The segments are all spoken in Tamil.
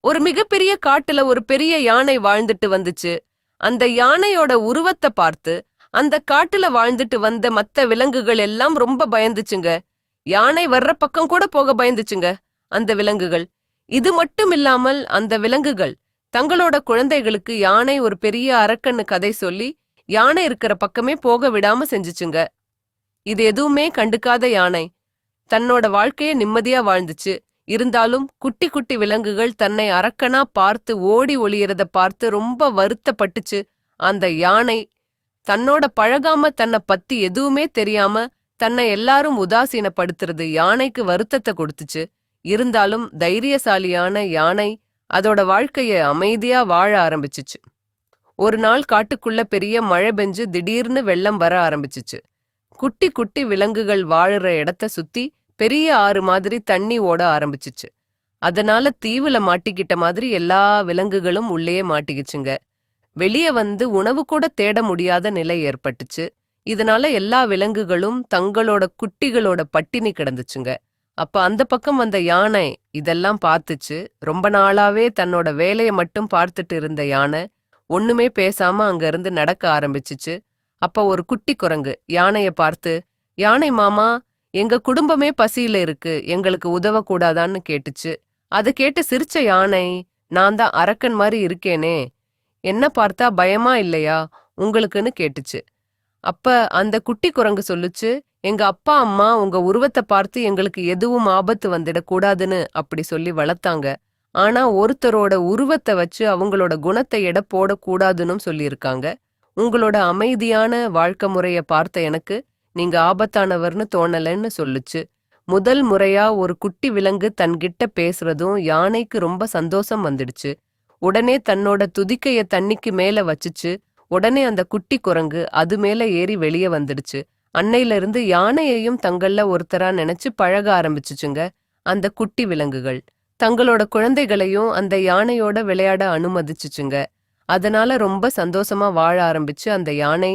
ஒரு மிகப்பெரிய காட்டுல ஒரு பெரிய யானை வாழ்ந்துட்டு வந்துச்சு. அந்த யானையோட உருவத்தை பார்த்து அந்த காட்டுல வாழ்ந்துட்டு வந்த மத்த விலங்குகள் எல்லாம் ரொம்ப பயந்துச்சுங்க. யானை வர்ற பக்கம் கூட போக பயந்துச்சுங்க அந்த விலங்குகள். இது மட்டும் இல்லாமல் அந்த விலங்குகள் தங்களோட குழந்தைகளுக்கு யானை ஒரு பெரிய அரக்கன்னு கதை சொல்லி யானை இருக்கிற பக்கமே போக விடாம செஞ்சுச்சுங்க. இது எதுவுமே கண்டுக்காத யானை. தன்னோட வாழ்க்கைய நிம்மதியா வாழ்ந்துச்சு. இருந்தாலும் குட்டி குட்டி விலங்குகள் தன்னை அரக்கனா பார்த்து ஓடி ஒளியறத பார்த்து ரொம்ப வருத்தப்பட்டுச்சு. அந்த யானை தன்னோட பழகாம தன்னை பத்தி எதுவுமே தெரியாம தன்னை எல்லாரும் உதாசீனப்படுத்துறது யானைக்கு வருத்தத்தை கொடுத்துச்சு. இருந்தாலும் தைரியசாலியான யானை அதோட வாழ்க்கைய அமைதியா வாழ ஆரம்பிச்சுச்சு. ஒரு நாள் காட்டுக்குள்ள பெரிய மழை பெஞ்சு திடீர்னு வெள்ளம் வர ஆரம்பிச்சுச்சு. குட்டி குட்டி விலங்குகள் வாழுற இடத்த சுத்தி பெரிய ஆறு மாதிரி தண்ணி ஓட ஆரம்பிச்சுச்சு. அதனால தீவுல மாட்டிக்கிட்ட மாதிரி எல்லா விலங்குகளும் உள்ளேயே மாட்டிக்கிச்சுங்க. வெளியே வந்து உணவு கூட தேட முடியாத நிலை ஏற்பட்டுச்சு. இதனால எல்லா விலங்குகளும் தங்களோட குட்டிகளோட பட்டினி கிடந்துச்சுங்க. அப்ப அந்த பக்கம் வந்த யானை இதெல்லாம் பார்த்துச்சு. ரொம்ப நாளாவே தன்னோட வேலைய மட்டும் பார்த்துட்டு இருந்த யானை ஒண்ணுமே பேசாம அங்க இருந்து நடக்க ஆரம்பிச்சுச்சு. அப்ப ஒரு குட்டி குரங்கு யானைய பார்த்து யானை மாமா எங்க குடும்பமே பசியில இருக்கு எங்களுக்கு உதவக்கூடாதான்னு கேட்டுச்சு. அது கேட்டு சிரிச்ச யானை நான் தான் அரக்கன் மாதிரி இருக்கேனே என்ன பார்த்தா பயமா இல்லையா? உங்களுக்குன்னு கேட்டுச்சு. அப்ப அந்த குட்டி குரங்கு சொல்லுச்சு எங்க அப்பா அம்மா உங்க உருவத்தை பார்த்து எங்களுக்கு எதுவும் ஆபத்து வந்துடக்கூடாதுன்னு அப்படி சொல்லி வளர்த்தாங்க. ஆனா ஒருத்தரோட உருவத்தை வச்சு அவங்களோட குணத்தை எடை போடக்கூடாதுன்னு சொல்லியிருக்காங்க. உங்களோட அமைதியான வாழ்க்கை முறையை பார்த்த எனக்கு நீங்க ஆபத்தானவர்னு தோணலன்னு சொல்லுச்சு. முதல் முறையா ஒரு குட்டி விலங்கு தன்கிட்ட பேசுறதும் யானைக்கு ரொம்ப சந்தோஷம் வந்துடுச்சு. உடனே தன்னோட துதிக்கைய தண்ணிக்கு மேல வச்சுச்சு. உடனே அந்த குட்டி குரங்கு அது மேல ஏறி வெளியே வந்துடுச்சு. அன்னையில இருந்து யானையையும் தங்கள்ல ஒருத்தரா நினைச்சு பழக ஆரம்பிச்சுச்சுங்க அந்த குட்டி விலங்குகள். தங்களோட குழந்தைகளையும் அந்த யானையோட விளையாட அனுமதிச்சுச்சுங்க. அதனால ரொம்ப சந்தோஷமா வாழ ஆரம்பிச்சு அந்த யானை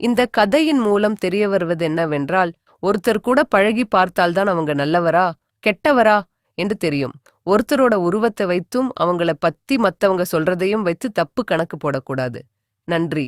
இந்த கதையின் மூலம் தெரிய வருவது என்னவென்றால் ஒருத்தர் கூட பழகி பார்த்தால்தான் அவங்க நல்லவரா கெட்டவரா என்று தெரியும். ஒருத்தரோட உருவத்தை வைத்தும் அவங்கள பத்தி மத்தவங்க சொல்றதையும் வைத்து தப்பு கணக்கு போடக்கூடாது. நன்றி.